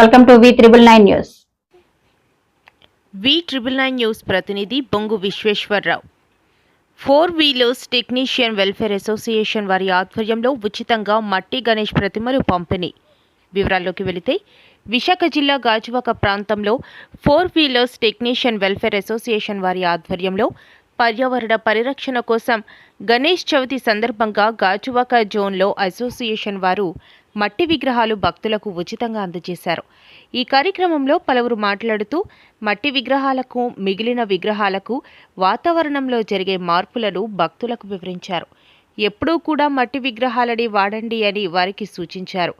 Welcome to V triple nine news V triple nine news ప్రతినిధి Bongu Visweswararao. Four wheelers technician welfare association వారి ఆధ్వర్యంలో ఉచితంగా మట్టి గణేష్ ప్రతిమలు పంపిణీ. వివరాల్లోకి వెళితే విశాఖ జిల్లా గాజువాక ప్రాంతంలో four wheelers technician welfare association వారి ఆధ్వర్యంలో పర్యావరణ పరిరక్షణ కోసం గణేష్ చవితి సందర్భంగా గాజువాక జోన్లో అసోసియేషన్ వారు మట్టి విగ్రహాలు భక్తులకు ఉచితంగా అందజేశారు. ఈ కార్యక్రమంలో పలువురు మాట్లాడుతూ మట్టి విగ్రహాలకు మిగిలిన విగ్రహాలకు వాతావరణంలో జరిగే మార్పులను భక్తులకు వివరించారు. ఎప్పుడూ కూడా మట్టి విగ్రహాలని వాడండి అని వారికి సూచించారు.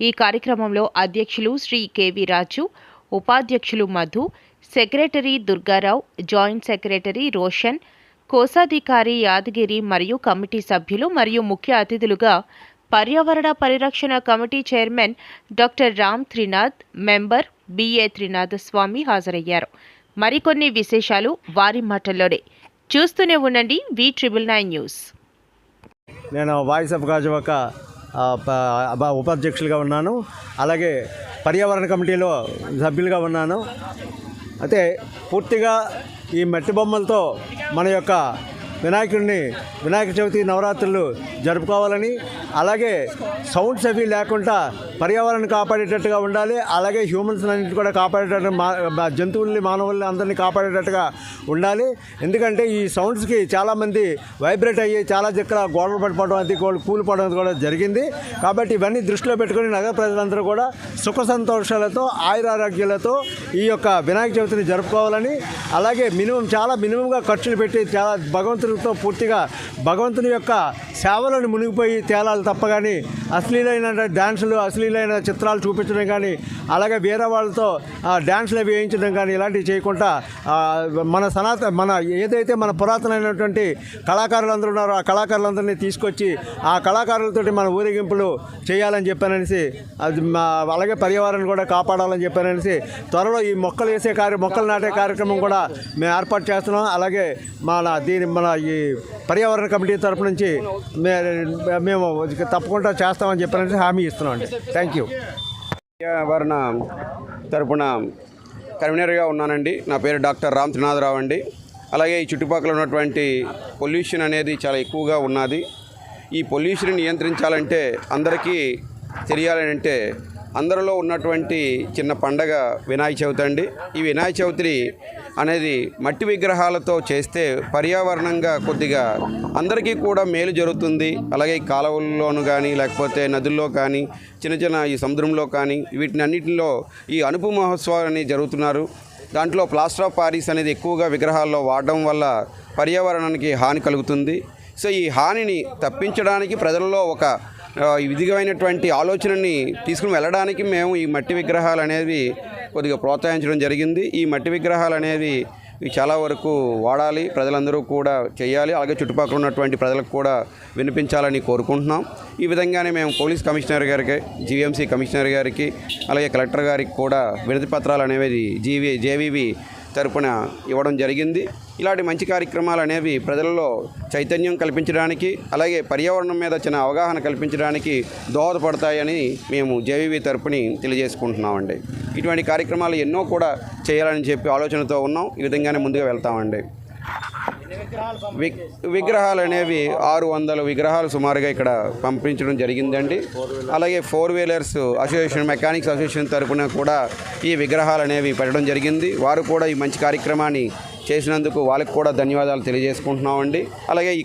ఈ కార్యక్రమంలో అధ్యక్షులు శ్రీ కెవి రాజు ఉపాధ్యక్షులు Madhu secretary Durgarao joint secretary Roshan కోశాధికారి యాదగిరి మరియు కమిటీ సభ్యులు మరియు ముఖ్య అతిథులుగా పర్యావరణ పరిరక్షణ committee chairman doctor Ram Trinath member BA Trinath Swamy హాజరయ్యారు. మరికొన్ని విశేషాలు వారి మాటల్లోనే. చూస్తూనే ఉండండి వి ట్రిబుల్ నైన్ న్యూస్. నేను వాయిస్ ఆఫ్ గాజువాక ఉపాధ్యక్షులుగా ఉన్నాను. అలాగే పర్యావరణ కమిటీలో సభ్యులుగా ఉన్నాను. అయితే పూర్తిగా ఈ మట్టి బొమ్మలతో మన యొక్క వినాయకుడిని వినాయక చవితి నవరాత్రులు జరుపుకోవాలని అలాగే సౌండ్స్ అవి లేకుండా పర్యావరణం కాపాడేటట్టుగా ఉండాలి అలాగే హ్యూమన్స్ అన్నింటి కూడా కాపాడేటట్టు మా జంతువుల్ని మానవుల్ని అందరినీ కాపాడేటట్టుగా ఉండాలి. ఎందుకంటే ఈ సౌండ్స్కి చాలామంది వైబ్రేట్ అయ్యి చాలా చక్కర గోడలు పడిపోవడం అది కూడా కూలిపోవడం కూడా జరిగింది. కాబట్టి ఇవన్నీ దృష్టిలో పెట్టుకొని నగర ప్రజలందరూ కూడా సుఖ సంతోషాలతో ఆయురారోగ్యాలతో ఈ యొక్క వినాయక చవితిని జరుపుకోవాలని అలాగే మినిమం చాలా మినిమంగా ఖర్చులు పెట్టి చాలా భగవంతునితో పూర్తిగా భగవంతుని యొక్క సేవలను మునిగిపోయి తేలాలి తప్ప కానీ అశ్లీలైన డ్యాన్సులు అశ్లీలైన చిత్రాలు చూపించడం కానీ అలాగే వేరే వాళ్ళతో ఆ, డ్యాన్సులు వేయించడం కానీ ఇలాంటివి చేయకుండా మన సనాతన మన ఏదైతే మన పురాతనమైనటువంటి కళాకారులందరూ ఉన్నారో ఆ కళాకారులందరినీ తీసుకొచ్చి ఆ కళాకారులతోటి మన ఊరేగింపులు చేయాలని చెప్పాననేసి అది అలాగే పర్యావరణం కూడా కాపాడాలని చెప్పాననేసి త్వరలో ఈ మొక్కలు వేసే కార్య మొక్కలు నాటే కార్యక్రమం కూడా మేము ఏర్పాటు చేస్తున్నాం. అలాగే మన దీని మన ఈ పర్యావరణ కమిటీ తరపు నుంచి మే- మేము తప్పకుండా చేస్తామని చెప్పారంటే హామీ ఇస్తున్నాం అండి. థ్యాంక్ యూ పర్యావరణ తరపున కన్వీనర్గా ఉన్నానండి. నా పేరు డాక్టర్ రామ్ త్రినాథరావు అండి. అలాగే ఈ చుట్టుపక్కల ఉన్నటువంటి పొల్యూషన్ అనేది చాలా ఎక్కువగా ఉన్నది. ఈ పొల్యూషన్ నియంత్రించాలంటే అందరికీ తెలియాలని అంటే అందరిలో ఉన్నటువంటి చిన్న పండగ వినాయక చవితి అండి. ఈ వినాయక చవితి అనేది మట్టి విగ్రహాలతో చేస్తే పర్యావరణంగా కొద్దిగా అందరికీ కూడా మేలు జరుగుతుంది. అలాగే ఈ కాలువల్లోనూ కానీ లేకపోతే నదుల్లో కానీ చిన్న చిన్న ఈ సముద్రంలో కానీ వీటిని అన్నింటిలో ఈ అనుపు మహోత్సవాలని జరుగుతున్నారు. దాంట్లో ప్లాస్టర్ ఆఫ్ పారిస్ అనేది ఎక్కువగా విగ్రహాల్లో వాడడం వల్ల పర్యావరణానికి హాని కలుగుతుంది. సో ఈ హానిని తప్పించడానికి ప్రజల్లో ఒక విధిగమైనటువంటి ఆలోచనని తీసుకుని వెళ్ళడానికి మేము ఈ మట్టి విగ్రహాలు అనేవి కొద్దిగా ప్రోత్సహించడం జరిగింది. ఈ మట్టి విగ్రహాలు అనేవి చాలా వరకు వాడాలి ప్రజలందరూ కూడా చేయాలి. అలాగే చుట్టుపక్కల ఉన్నటువంటి ప్రజలకు కూడా వినిపించాలని కోరుకుంటున్నాం. ఈ విధంగానే మేము పోలీస్ కమిషనర్ గారికి జీవీఎంసీ కమిషనర్ గారికి అలాగే కలెక్టర్ గారికి కూడా వినతి పత్రాలు అనేవి జీవీ జేవీవి తరపున ఇవ్వడం జరిగింది. ఇలాంటి మంచి కార్యక్రమాలు అనేవి ప్రజలలో చైతన్యం కల్పించడానికి అలాగే పర్యావరణం మీద చిన్న అవగాహన కల్పించడానికి దోహదపడతాయని మేము జేవీవి తరపుని తెలియజేసుకుంటున్నామండి. ఇటువంటి కార్యక్రమాలు ఎన్నో కూడా చేయాలని చెప్పి ఆలోచనతో ఉన్నాం. ఈ విధంగానే ముందుగా వెళ్తామండి. విగ్రహాలు అనేవి ఆరు వందల విగ్రహాలు సుమారుగా ఇక్కడ పంపించడం జరిగిందండి. అలాగే four wheelers association mechanics association తరఫున కూడా ఈ విగ్రహాలు అనేవి పెట్టడం జరిగింది. వారు కూడా ఈ మంచి కార్యక్రమాన్ని చేసినందుకు వాళ్ళకి కూడా ధన్యవాదాలు తెలియజేసుకుంటున్నామండి. అలాగే ఈ